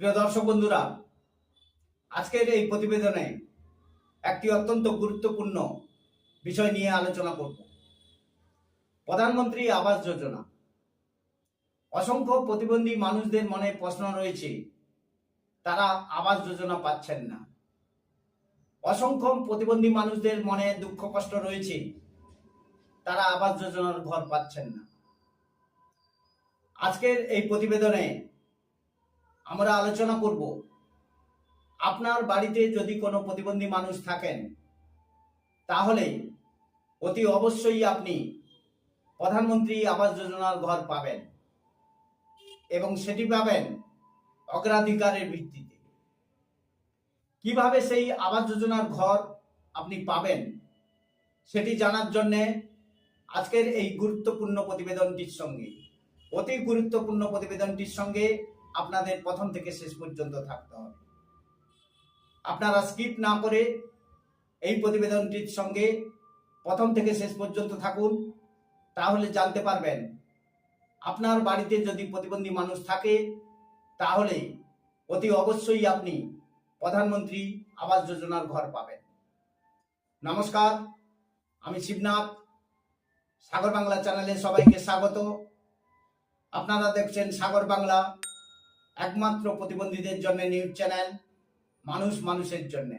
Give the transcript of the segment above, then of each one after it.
প্রিয় দর্শক বন্ধুরা, আজকের এই প্রতিবেদনে একটি অত্যন্ত গুরুত্বপূর্ণ বিষয় নিয়ে আলোচনা করব। প্রধানমন্ত্রী আবাস যোজনা। অসংখ্য প্রতিবন্ধী মানুষদের মনে প্রশ্ন রয়েছে, তারা আবাস যোজনা পাচ্ছেন না। অসংখ্য প্রতিবন্ধী মানুষদের মনে দুঃখ কষ্ট রয়েছে, তারা আবাস যোজনার ঘর পাচ্ছেন না। আজকের এই প্রতিবেদনে আমরা আলোচনা করব। আপনার বাড়িতে যদি কোনো প্রতিবন্ধী মানুষ থাকেন, তাহলে অতি অবশ্যই আপনি প্রধানমন্ত্রী আবাস যোজনার ঘর পাবেন এবং সেটি পাবেন অগ্রাধিকারের ভিত্তিতে। কীভাবে সেই আবাস যোজনার ঘর আপনি পাবেন, সেটি জানার জন্যে আজকের এই গুরুত্বপূর্ণ প্রতিবেদনটির সঙ্গে, অতি গুরুত্বপূর্ণ প্রতিবেদনটির সঙ্গে আপনাদের প্রথম থেকে শেষ পর্যন্ত থাকতে হবে। আপনারা স্কিপ না করে এই প্রতিবেদনটির সঙ্গে প্রথম থেকে শেষ পর্যন্ত থাকুন, তাহলে জানতে পারবেন, আপনার বাড়িতে যদি প্রতিবন্ধী মানুষ থাকে, তাহলে অতি অবশ্যই আপনি প্রধানমন্ত্রী আবাস যোজনার ঘর পাবেন। নমস্কার, আমি শিবনাথ, সাগর বাংলা চ্যানেলে সবাইকে স্বাগত। আপনারা দেখছেন সাগর বাংলা। একমাত্র প্রতিবন্ধীদের জন্য নিউজ চ্যানেল মানুষ মানুষের জন্য।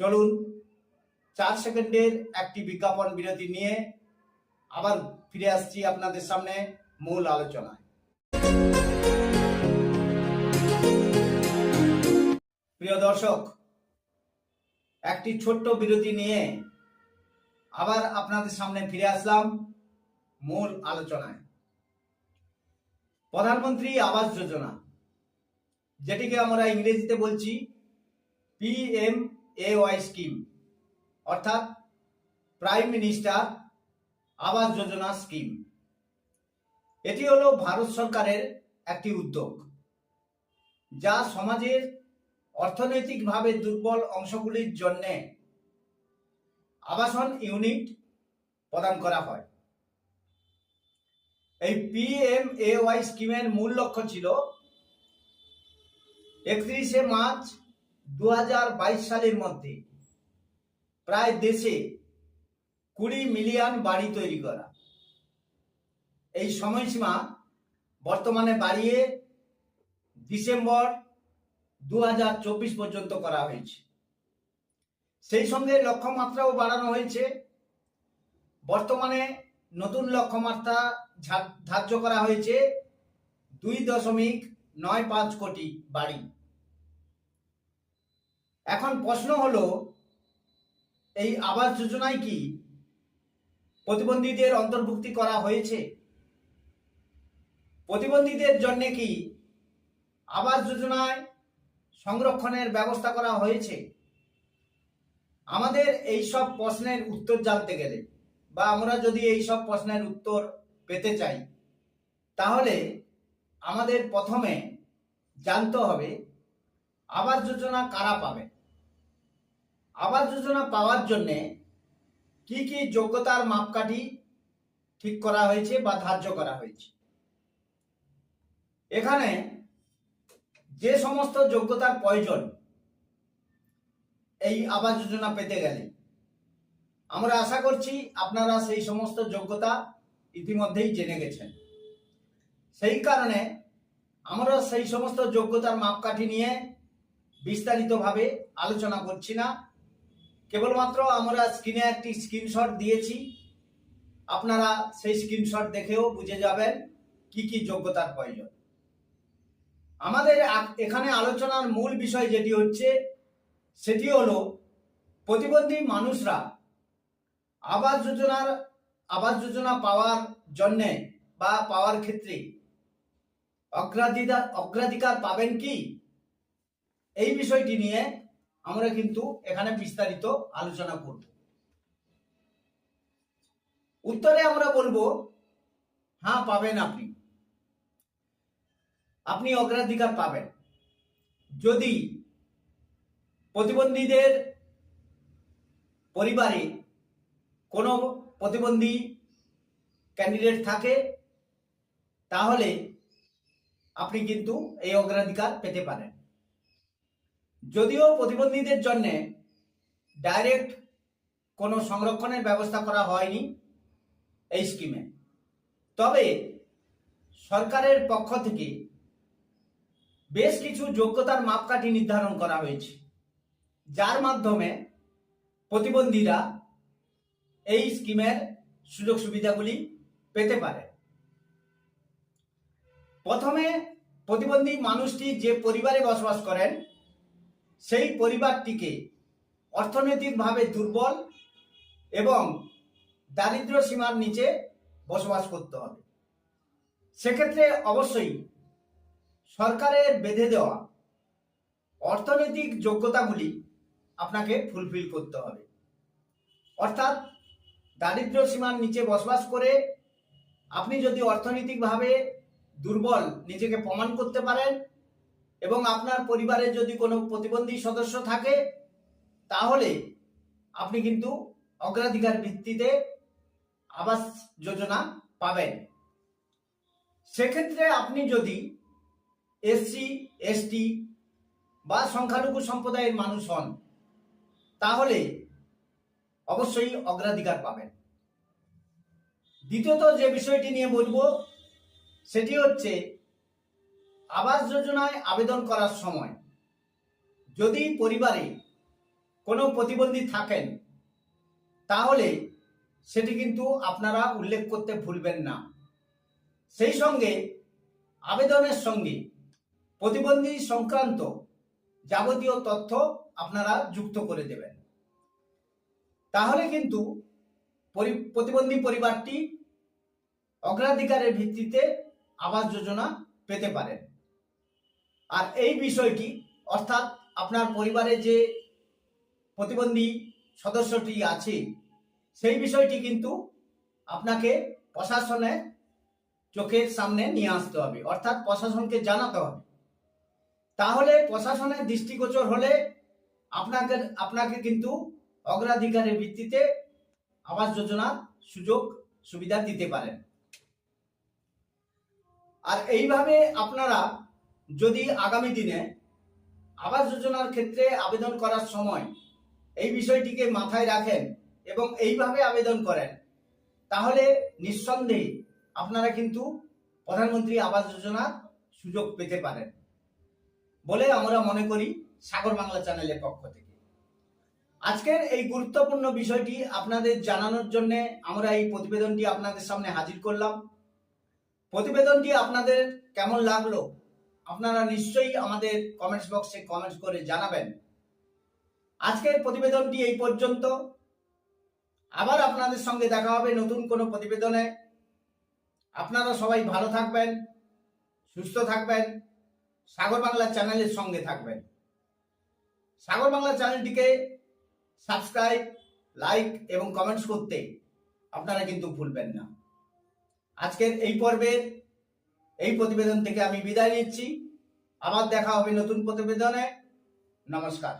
চলুন, চার সেকেন্ডের একটি বিজ্ঞাপন বিরতি নিয়ে আবার ফিরে আসছি আপনাদের সামনে মূল আলোচনায়। প্রিয় দর্শক, একটি ছোট্ট বিরতি নিয়ে আবার আপনাদের সামনে ফিরে আসলাম মূল আলোচনায়। প্রধানমন্ত্রী আবাস যোজনা। যেটিকে আমরা ইংরেজিতে বলছি পিএম এ ওয়াই স্কিম অর্থাৎ prime minister Awas Yojana scheme এটি হলো ভারত সরকারের একটি উদ্যোগ, যা সমাজের অর্থনৈতিকভাবে দুর্বল অংশগুলির জন্য আবাসন ইউনিট প্রদান করা হয়। এই পিএম এ ওয়াই স্কিমের মূল লক্ষ্য ছিল একত্রিশে মার্চ দু হাজার বাইশ সালের মধ্যে প্রায় দেশে কুড়ি মিলিয়ন বাড়ি তৈরি করা। এই সময়সীমা বর্তমানে বাড়িয়ে ডিসেম্বর দু হাজার চব্বিশ পর্যন্ত করা হয়েছে। সেই সঙ্গে লক্ষ্যমাত্রাও বাড়ানো হয়েছে। বর্তমানে নতুন লক্ষ্যমাত্রা ধার্য করা হয়েছে দুই দশমিক নয় পাঁচ কোটি বাড়ি। এখন প্রশ্ন হলো, এই আবাস যোজনায় কি প্রতিবন্ধীদের অন্তর্ভুক্তি করা হয়েছে? প্রতিবন্ধীদের জন্য কি আবাস যোজনায় সংরক্ষণের ব্যবস্থা করা হয়েছে? আমাদের এই সব প্রশ্নের উত্তর জানতে গেলে বা আমরা যদি এই সব প্রশ্নের উত্তর পেতে চাই, তাহলে আমাদের প্রথমে জানতে হবে আবাস যোজনা কারা পাবে? আবাস যোজনা পাওয়ার জন্যে কি কি যোগ্যতার মাপকাঠি ঠিক করা হয়েছে বা ধার্য করা হয়েছে? এখানে যে সমস্ত যোগ্যতার প্রয়োজন এই আবাস যোজনা পেতে গেলে, আমরা আশা করছি আপনারা সেই সমস্ত যোগ্যতা ইতিমধ্যেই জেনে গেছেন। সেই কারণে আমরা সেই সমস্ত যোগ্যতার মাপকাঠি নিয়ে বিস্তারিতভাবে আলোচনা করছি না। কেবলমাত্র আমরা স্ক্রিনে একটি স্ক্রিনশট দিয়েছি। আপনারা সেই স্ক্রিনশট দেখেও বুঝে যাবেন কি কি যোগ্যতার প্রয়োজন। আমাদের এখানে আলোচনার মূল বিষয় যেটি হচ্ছে, সেটি হলো প্রতিবন্ধী মানুষরা আবাস যোজনার, আবাস যোজনা পাওয়ার জন্যে বা পাওয়ার ক্ষেত্রে অগ্রাধিকার অগ্রাধিকার পাবেন কি? এই বিষয়টি নিয়ে আমরা কিন্তু এখানে বিস্তারিত আলোচনা করব। উত্তরে আমরা বলব হ্যাঁ পাবেন আপনি। আপনি অগ্রাধিকার পাবেন। যদি প্রতিবন্ধীদের পরিবারে কোনো প্রতিবন্ধী ক্যান্ডিডেট থাকে, তাহলে আপনি কিন্তু এই অগ্রাধিকার পেতে পারেন। যদিও প্রতিবন্ধীদের জন্য ডাইরেক্ট কোনো সংরক্ষণের ব্যবস্থা করা হয়নি এই স্কিমে তবে সরকারের পক্ষ থেকে বেশ কিছু যোগ্যতার মাপকাঠি নির্ধারণ করা হয়েছে, যার মাধ্যমে প্রতিবন্ধীরা এই স্কিমের সুযোগ সুবিধাগুলি পেতে পারে। প্রথমে প্রতিবন্ধী মানুষটি যে পরিবারে বসবাস করেন সেই পরিবারটিকে অর্থনৈতিকভাবে দুর্বল এবং দারিদ্র সীমার নিচে বসবাস করতে হবে। সেক্ষেত্রে অবশ্যই সরকারের বেঁধে দেওয়া অর্থনৈতিক যোগ্যতাগুলি আপনাকে ফুলফিল করতে হবে। অর্থাৎ দারিদ্র সীমার নিচে বসবাস করে আপনি যদি অর্থনৈতিকভাবে দুর্বল নিজেকে প্রমাণ করতে পারেন এবং আপনার পরিবারে যদি কোনো প্রতিবন্ধী সদস্য থাকে, তাহলে আপনি কিন্তু অগ্রাধিকার ভিত্তিতে আবাস যোজনা পাবেন। সেক্ষেত্রে আপনি যদি এসসি, এসটি বা সংখ্যালঘু সম্প্রদায়ের মানুষ হন, তাহলে অবশ্যই অগ্রাধিকার পাবেন। দ্বিতীয়ত যে বিষয়টি নিয়ে বলব, সেটি হচ্ছে আবাস যোজনায় আবেদন করার সময় যদি পরিবারে কোনো প্রতিবন্ধী থাকেন, তাহলে সেটি কিন্তু আপনারা উল্লেখ করতে ভুলবেন না। সেই সঙ্গে আবেদনের সঙ্গে প্রতিবন্ধী সংক্রান্ত যাবতীয় তথ্য আপনারা যুক্ত করে দেবেন। তাহলে কিন্তু পরি- প্রতিবন্ধী পরিবারটি অগ্রাধিকারের ভিত্তিতে আবাস যোজনা পেতে পারেন। আর এই বিষয়টি, অর্থাৎ আপনার পরিবারে যে প্রতিবন্ধী সদস্যটি আছে, সেই বিষয়টি কিন্তু আপনাকে প্রশাসনে চোখের সামনে নিয়ে আসতে হবে, অর্থাৎ প্রশাসনকে জানাতে হবে। তাহলে প্রশাসনের দৃষ্টিগোচর হলে আপনাকে আপনাকে কিন্তু অগ্রাধিকারের ভিত্তিতে আবাস যোজনার সুযোগ, সুবিধা দিতে পারেন। আর এইভাবে আপনারা যদি আগামী দিনে আবাস যোজনার ক্ষেত্রে আবেদন করার সময় এই বিষয়টিকে মাথায় রাখেন এবং এইভাবে আবেদন করেন, তাহলে নিঃসন্দেহে আপনারা কিন্তু প্রধানমন্ত্রী আবাস যোজনার সুযোগ পেতে পারেন বলে আমরা মনে করি সাগর বাংলা চ্যানেলের পক্ষ থেকে। আজকের এই গুরুত্বপূর্ণ বিষয়টি আপনাদের জানানোর জন্য আমরা এই প্রতিবেদনটি আপনাদের সামনে হাজির করলাম। প্রতিবেদনটি আপনাদের কেমন লাগল আপনারা নিশ্চয়ই আমাদের কমেন্টস বক্সে কমেন্টস করে জানাবেন। আজকের প্রতিবেদনটি এই পর্যন্ত। আবার আপনাদের সঙ্গে দেখা হবে নতুন কোনো প্রতিবেদনে। আপনারা সবাই ভালো থাকবেন, সুস্থ থাকবেন, সাগর বাংলা চ্যানেলের সঙ্গে থাকবেন। সাগর বাংলা চ্যানেলটিকে সাবস্ক্রাইব লাইক এবং কমেন্টস করতে আপনারা কিন্তু ভুলবেন না। আজকের এই পর্বের এই প্রতিবেদন থেকে আমি বিদায় নিচ্ছি। আবার দেখা হবে নতুন প্রতিবেদনে। নমস্কার।